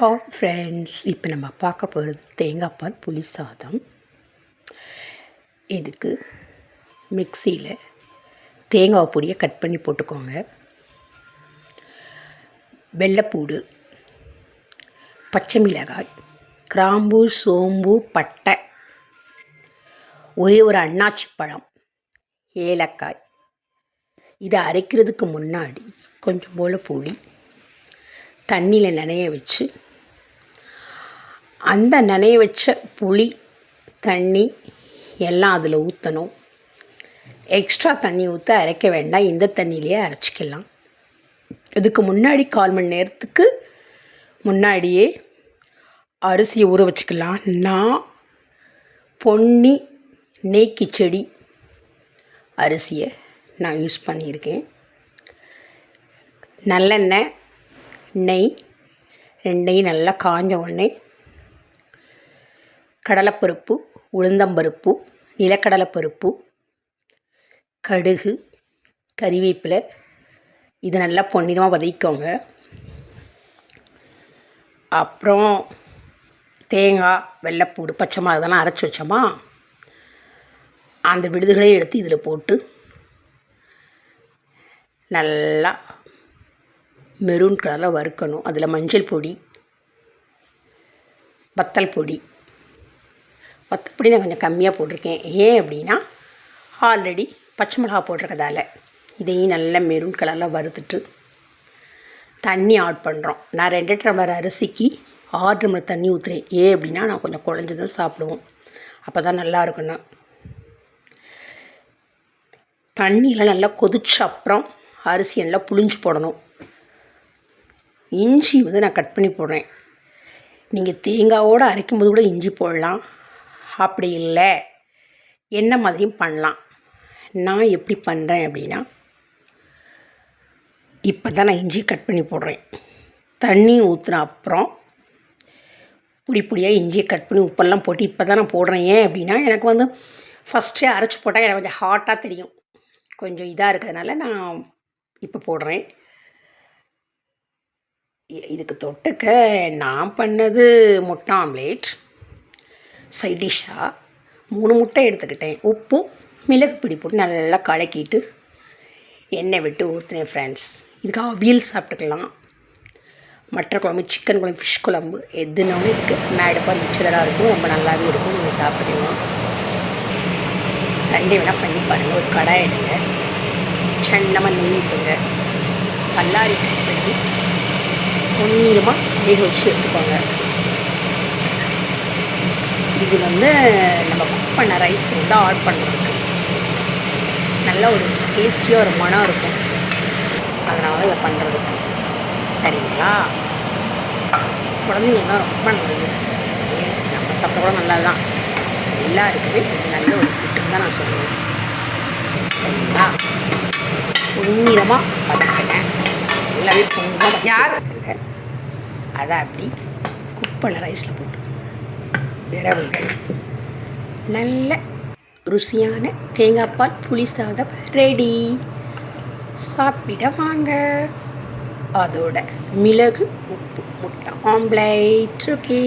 Hi friends இப்போ நம்ம பார்க்க போகிறது தேங்காய் பால் புளி சாதம். இதுக்கு மிக்சியில் தேங்காய் பொடியை கட் பண்ணி போட்டுக்கோங்க. வெள்ளைப்பூடு பச்சை மிளகாய் கிராம்பு சோம்பு பட்டை ஒரே ஒரு அண்ணாச்சி பழம் ஏலக்காய். இதை அரைக்கிறதுக்கு முன்னாடி கொஞ்சம் போல் புளி தண்ணியில் நனைய வச்சு அந்த நனைய வச்ச புளி தண்ணி எல்லாம் அதில் ஊற்றணும் எக்ஸ்ட்ரா தண்ணி ஊற்ற அரைக்க வேண்டாம். இந்த தண்ணியிலேயே அரைச்சிக்கலாம். இதுக்கு முன்னாடி கால் மணி நேரத்துக்கு முன்னாடியே அரிசியை ஊற வச்சுக்கலாம். நான் பொன்னி நெய் செடி அரிசியை நான் யூஸ் பண்ணியிருக்கேன். நல்லெண்ணெய் நெய் ரெண்டையும் நல்லா காஞ்ச உடனே கடலைப்பருப்பு உளுந்தம்பருப்பு நிலக்கடலைப்பருப்பு கடுகு கறிவேப்பிலை. இது நல்லா பொன்னிறமாக வதக்கிக்கோங்க. அப்புறம் தேங்காய் வெள்ளைப்பூடு பச்சை மிளகா இதெல்லாம் அரைச்சி வச்சோமா அந்த விடுதுகளையும் எடுத்து இதில் போட்டு நல்லா மெரூன் கலரில் வறுக்கணும். அதில் மஞ்சள் பொடி வத்தல் பொடி மற்றபடி நான் கொஞ்சம் கம்மியாக போட்டிருக்கேன். ஏன் அப்படின்னா ஆல்ரெடி பச்சை மிளகா போட்டிருக்கதால இதையும் நல்லா மெரூன் கலரில் வறுத்துட்டு தண்ணி ஆட் பண்ணுறோம் நான் ரெண்டு டம்ளர் அரிசிக்கு ஆறு டம்ளர் தண்ணி ஊற்றுறேன் ஏன் அப்படின்னா நான் கொஞ்சம் குழஞ்சதும் சாப்பிடுவோம். அப்போ தான் நல்லா இருக்கணும் தண்ணியெலாம் நல்லா கொதிச்ச அப்புறம் அரிசி நல்லா புளிஞ்சு போடணும். இஞ்சி வந்து நான் கட் பண்ணி போடுறேன். நீங்கள் தேங்காவோடு அரைக்கும்போது கூட இஞ்சி போடலாம். அப்படி இல்லை. என்ன மாதிரியும் பண்ணலாம். நான் எப்படி பண்ணுறேன் அப்படின்னா இப்போ தான் நான் இஞ்சி கட் பண்ணி போடுறேன். தண்ணி ஊற்றுன அப்புறம் பொடி பொடியாக இஞ்சியை கட் பண்ணி உப்பெல்லாம் போட்டு இப்போ தான் நான் போடுறேன். ஏன் அப்படின்னா எனக்கு வந்து ஃபஸ்ட்டே அரைச்சி போட்டால் எனக்கு கொஞ்சம் ஹாட்டாக தெரியும். கொஞ்சம் இதாக இருக்கிறதுனால நான் இப்போ போடுறேன். இதுக்கு தொட்டுக்க நான் பண்ணது முட்டை ஆம்லேட் சைட் டிஷ்ஷாக மூணு முட்டை எடுத்துக்கிட்டேன். உப்பு மிளகு பிடி போட்டு நல்லா கலக்கிட்டு எண்ணெய் விட்டு ஊற்றுனேன் ஃப்ரெண்ட்ஸ் இதுக்கு அவியல் சாப்பிட்டுக்கலாம். மற்ற குழம்பு சிக்கன் குழம்பு ஃபிஷ் குழம்பு எதுனாலும் இருக்குது மேடப்பாக மிச்சதராக இருக்கும். ரொம்ப நல்லாவே இருக்கும். நீங்கள் சாப்பிடுவோம் சண்டே வேணால் பண்ணி பாருங்கள் ஒரு கடாய் எடுங்க. சன்னமாக நெய் பல்லாரி பண்ணி கொஞ்சமாக வேக வச்சு எடுத்துக்கோங்க. இது வந்து நம்ம குக் பண்ண ரைஸ் வந்து ஆட் பண்ணுறதுக்கு நல்ல ஒரு டேஸ்டியாக ஒரு மனம் இருக்கும். அதனால் இதை பண்ணுறதுக்கு சரிங்களா? குழந்தைங்கலாம் ரொம்ப நல்லது. நம்ம சாப்பிட கூட நல்லது தான் எல்லாருக்குமே இது நல்ல ஒரு ஃபுட்டுன்னு தான் நான் சொல்லுவேன். சரிங்களா? பொன்னிறமாக பதக்கினேன் எல்லாமே பொங்கல். யார்? அதை அப்படி குக் பண்ண ரைஸில் போட்டு விரவுகள் நல்ல ருசியான தேங்காய் பால் புளி சாதம் ரெடி சாப்பிட வாங்க. அதோட மிளகு உப்பு முட்டை ஆம்லேட் ஓகே